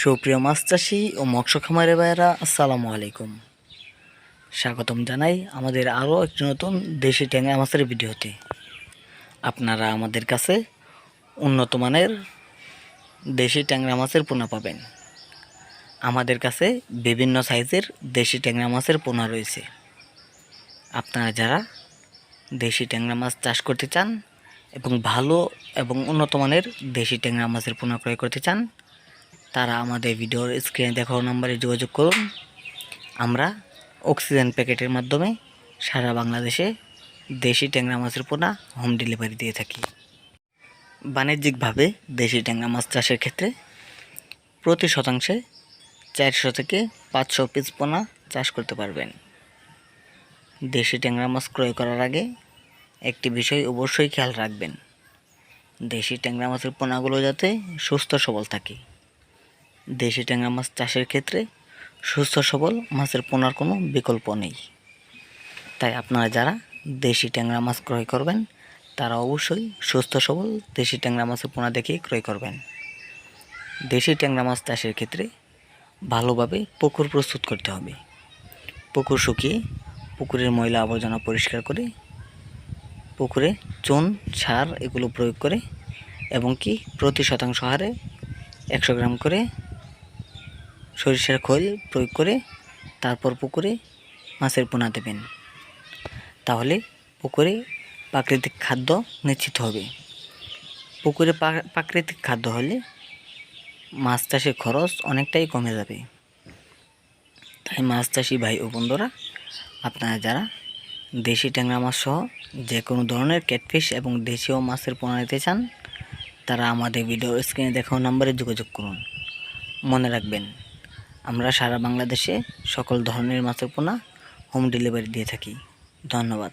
সুপ্রিয় মাছ চাষি ও মৎস্য খামারে ভাইয়েরা, আসসালামু আলাইকুম। স্বাগতম জানাই আমাদের আরও একটি নতুন দেশি ট্যাংরা মাছের ভিডিওতে। আপনারা আমাদের কাছে উন্নত মানের দেশি ট্যাংরা মাছের পোনা পাবেন। আমাদের কাছে বিভিন্ন সাইজের দেশি ট্যাংরা মাছের পোনা রয়েছে। আপনারা যারা দেশি ট্যাংরা মাছ চাষ করতে চান এবং ভালো এবং উন্নত মানের দেশি ট্যাংরা মাছের পোনা ক্রয় করতে চান তারা আমাদের ভিডিওর স্ক্রিনে দেখানো নম্বরে যোগাযোগ করুন। আমরা অক্সিজেন প্যাকেটের মাধ্যমে সারা বাংলাদেশে দেশি ট্যাংরা মাছের পোনা হোম ডেলিভারি দিয়ে থাকি। বাণিজ্যিকভাবে দেশি ট্যাংরা মাছ চাষের ক্ষেত্রে প্রতি শতাংশে চারশো থেকে পাঁচশো পিস পোনা চাষ করতে পারবেন। দেশি ট্যাংরা মাছ ক্রয় করার আগে একটি বিষয় অবশ্যই খেয়াল রাখবেন। দেশি ট্যাংরা মাছের পোনাগুলো যাতে সুস্থ সবল থাকে। দেশি ট্যাংরা মাছ চাষের ক্ষেত্রে সুস্থ সবল মাছের পোনার কোনো বিকল্প নেই। তাই আপনারা যারা দেশি ট্যাংরা মাছ ক্রয় করবেন, তারা অবশ্যই সুস্থ সবল দেশি ট্যাংরা মাছের পোনা দেখেই ক্রয় করবেন। দেশি ট্যাংরা মাছ চাষের ক্ষেত্রে ভালোভাবে পুকুর প্রস্তুত করতে হবে। পুকুর শুকিয়ে পুকুরের ময়লা আবর্জনা পরিষ্কার করে পুকুরে চুন, সার এগুলো প্রয়োগ করে এবং কি প্রতি শতাংশ হারে একশো গ্রাম করে সরিষার খোল প্রয়োগ করে তারপর পুকুরে মাছের পোনা দেবেন। তাহলে পুকুরে প্রাকৃতিক খাদ্য নিশ্চিত হবে। পুকুরে প্রাকৃতিক খাদ্য হলে মাছ চাষের খরচ অনেকটাই কমে যাবে। তাই মাছ চাষি ভাই ও বন্ধুরা, আপনারা যারা দেশি ট্যাংরা মাছ সহ যে কোনো ধরনের ক্যাটফিশ এবং দেশীয় মাছের পোনা নিতে চান, তারা আমাদের ভিডিও স্ক্রিনে দেখানো নাম্বারে যোগাযোগ করুন। মনে রাখবেন। আমরা সারা বাংলাদেশে সকল ধরনের মাছের পোনা হোম ডেলিভারি দিয়ে থাকি। ধন্যবাদ।